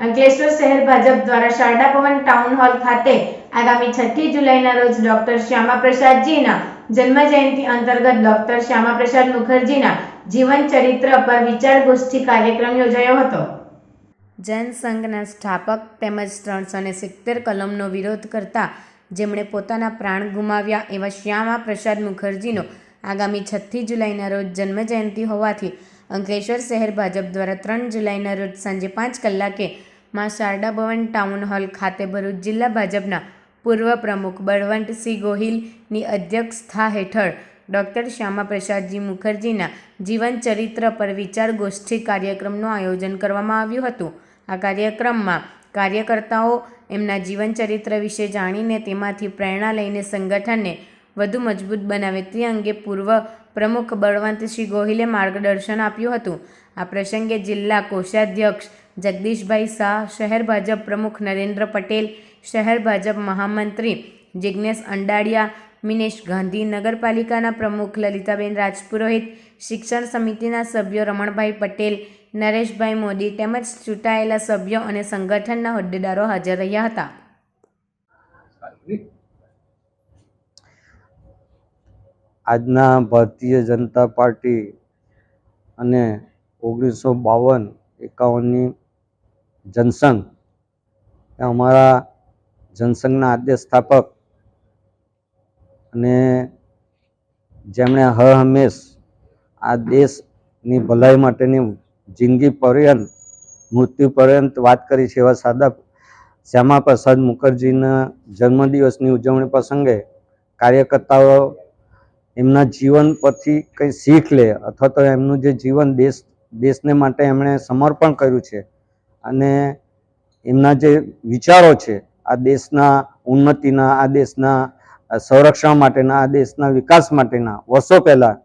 અંકલેશ્વર શહેર ભાજપ દ્વારા શારદા ભવન town hall ખાતે આગામી છઠ્ઠી જુલાઈના રોજ ડોક્ટર શ્યામાપ્રસાદજીના જન્મજયંતિ અંતર્ગત ડોક્ટર શ્યામાપ્રસાદ મુખર્જીના જીવન ચરિત્ર પર વિચાર ગોષ્ઠી કાર્યક્રમ યોજાયો હતો. જનસંઘના સ્થાપક તેમજ ત્રણસો ને સિત્તેર કલમનો વિરોધ કરતા જેમણે પોતાના પ્રાણ ગુમાવ્યા એવા શ્યામા પ્રસાદ મુખર્જીનો આગામી છઠ્ઠી જુલાઈના રોજ જન્મજયંતિ હોવાથી અંકલેશ્વર શહેર ભાજપ દ્વારા ત્રણ જુલાઈના રોજ સાંજે પાંચ કલાકે માં શારદા ભવન ટાઉન હોલ ખાતે ભરૂચ જિલ્લા ભાજપના પૂર્વ પ્રમુખ બળવંતસિંહ ગોહિલની અધ્યક્ષતા હેઠળ ડૉક્ટર શ્યામાપ્રસાદજી મુખર્જીના જીવનચરિત્ર પર વિચાર ગોષ્ઠી કાર્યક્રમનું આયોજન કરવામાં આવ્યું હતું. આ કાર્યક્રમમાં કાર્યકર્તાઓ એમના જીવનચરિત્ર વિશે જાણીને તેમાંથી પ્રેરણા લઈને સંગઠનને વધુ મજબૂત બનાવે તે અંગે પૂર્વ પ્રમુખ બળવંતસિંહ ગોહિલે માર્ગદર્શન આપ્યું હતું. આ પ્રસંગે જિલ્લા કોષાધ્યક્ષ જગદીશભાઈ શાહ, શહેર ભાજપ પ્રમુખ નરેન્દ્ર પટેલ, શહેર ભાજપ મહામંત્રી જિજ્ઞેશ અંડાડિયા, મિનેશ ગાંધી, નગરપાલિકાના પ્રમુખ લલિતાબેન રાજપુરોહિત, શિક્ષણ સમિતિના સભ્યો રમણભાઈ પટેલ, નરેશભાઈ મોદી તેમજ ચૂંટાયેલા સભ્યો અને સંગઠનના હોદ્દેદારો હાજર રહ્યા હતા. આજના ભારતીય જનતા પાર્ટી અને ઓગણીસો બાવન એકાવનની જનસંઘ. અમારા જનસંઘના આદ્ય સ્થાપક અને જેમણે હર હંમેશ આ દેશની ભલાઈ માટેની જિંદગી પર્યંત, મૃત્યુ પર્યંત વાત કરી છે એવા સાદા શ્યામા પ્રસાદ મુખર્જીના જન્મદિવસની ઉજવણી પ્રસંગે કાર્યકર્તાઓ એમના જીવન પરથી કંઈ શીખ લે અથવા તો એમનું જે જીવન દેશ, દેશને માટે એમણે સમર્પણ કર્યું છે અને એમના જે વિચારો છે, આ દેશના ઉન્નતિના, આ દેશના સંરક્ષણ માટેના, આ દેશના વિકાસ માટેના વર્ષો પહેલાં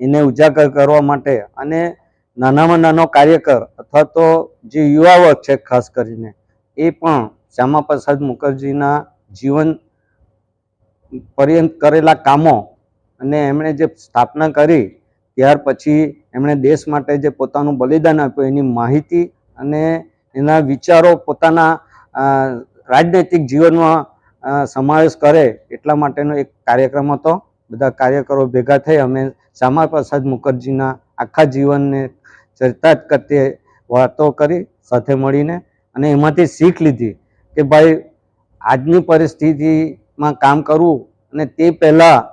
એને ઉજાગર કરવા માટે અને નાનામાં નાનો કાર્યકર અથવા તો જે યુવા વર્ગ છે, ખાસ કરીને, એ પણ શ્યામા પ્રસાદ મુખર્જીના જીવન પર્યંત કરેલા કામો અને એમણે જે સ્થાપના કરી, ત્યાર પછી એમણે દેશ માટે જે પોતાનું બલિદાન આપ્યું એની માહિતી અને એના વિચારો પોતાના રાજનૈતિક જીવનમાં સમાવેશ કરે એટલા માટેનો એક કાર્યક્રમ હતો. બધા કાર્યકરો ભેગા થઈ અમે શ્યામા પ્રસાદ મુખર્જીના આખા જીવનને ચરિતાર્થ કરતી વાતો કરી, સાથે મળીને અને એમાંથી શીખ લીધી કે ભાઈ, આજની પરિસ્થિતિમાં કામ કરવું અને તે પહેલાં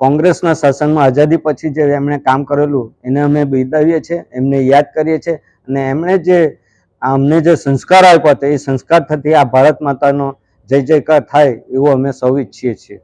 કોંગ્રેસના શાસનમાં આઝાદી પછી જે એમણે કામ કરેલું, એને અમે બિરદાવીએ છીએ, એમને યાદ કરીએ છીએ અને એમણે જે અમને જે સંસ્કાર આપ્યા હતા એ સંસ્કાર થકી આ ભારત માતાનો જય જયકાર થાય એવું અમે સૌ ઈચ્છીએ છીએ.